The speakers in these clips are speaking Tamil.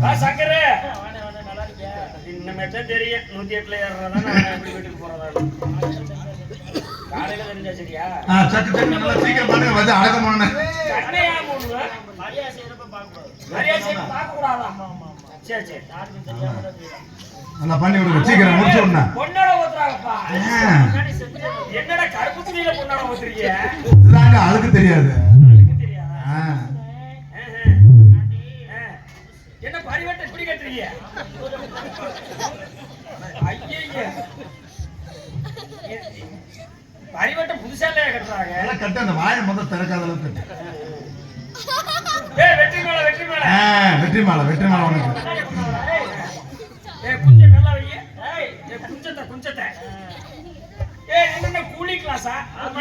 வா சங்கரு. வாணே, வாணே, நல்லா இருக்கியா? இன்னமே தான் தெரியும்? நூத்தி எட்டுல ஏறுறதா? நான் எப்படி வீட்டுக்கு போறதா காலையில தெரிஞ்சா சரியா? சீக்கிரம் பண்ணுங்க வந்து அடக்கம் பண்ணு. கண்ணையா மூடுவேன் மரியாதை செய்யறப்ப பார்க்கக்கூடாது. மரியாதை பார்க்க கூடாதா ஆமா, ஆமா, ஆமா. சரி சரி. யாருக்கும் தெரியாம. நல்லா பண்ணி விடுங்க சீக்கிரம் முடிச்சு விடுங்க பொண்ணோட ஊத்துறாங்கப்பா. என்னடா கருப்பு துணியில பொண்ணோட ஊத்துறீங்க? இதுதாங்க அழுக்கு தெரியாது. தெரியாதா. என்ன பரிவட்டம் இப்படி கட்டுறீங்க? ஐயய்ய. பரிவட்டம் புதுசா இல்லையா கட்டுறாங்க? நல்லா கட்டு அந்த வாயை முதல் திறக்காத அளவுக்கு கட்டு. ஏய் வெற்றி மேல வெற்றி மேல. வெற்றி மாலை வெற்றி மாலை உனக்கு ஏய் குஞ்ச நல்லா ஏய் ஏய் குஞ்சத்தை குஞ்சத்தை. ஏய் என்ன கூலி கிளாஸா?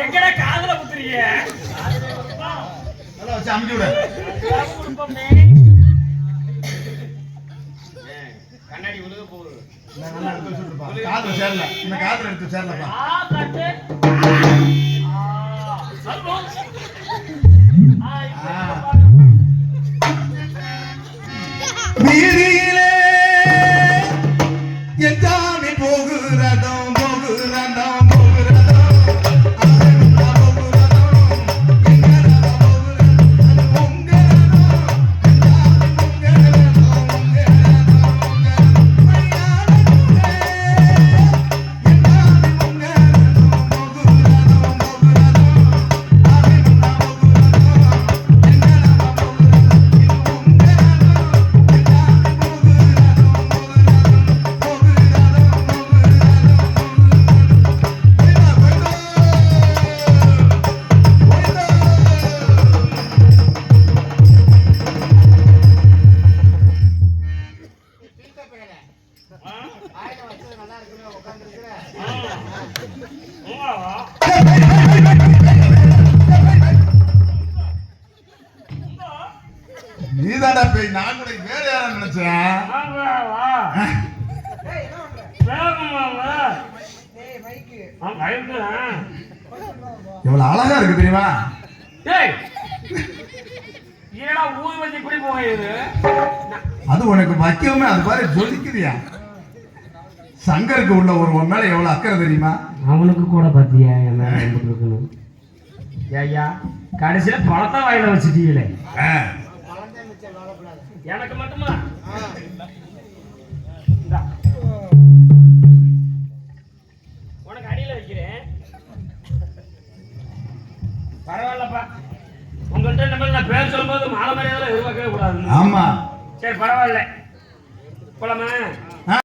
எங்கடா காதுல குத்துறீங்க? நல்லா வச்சு அமுக்கி விடு. நல்லா எடுத்து வச்சுருப்பா காதுல சேரல. இந்த காதுல எடுத்து சேரலப்பா. நீதாடா பேய் நான் கூட வேற யாரும் நினைச்சேன். எவ்வளவு அழகா இருக்கு தெரியுமா? அது உனக்கு வைக்கவுமே அது பாரு ஜொலிக்குதியா. சங்கருக்கு உள்ள ஒரு உன் மேல எவ்வளவு அக்கறை தெரியுமா? அவனுக்கு கூட பத்தியா? என்ன இருக்கணும்? ஐயா கடைசியில பழத்தை வாயில வச்சுட்டீங்களே. எனக்கு மட்டுமா? இந்தா. உனக்கு அடியில வைக்கிறேன். பரவாயில்லப்பா. உங்கள்கிட்ட மாதிரி நான் பேர் சொல்லும்போது மாலை மரியாதை எதிர்பார்க்கவே கூடாது ஆமா. சரி பரவாயில்ல. போலாமா?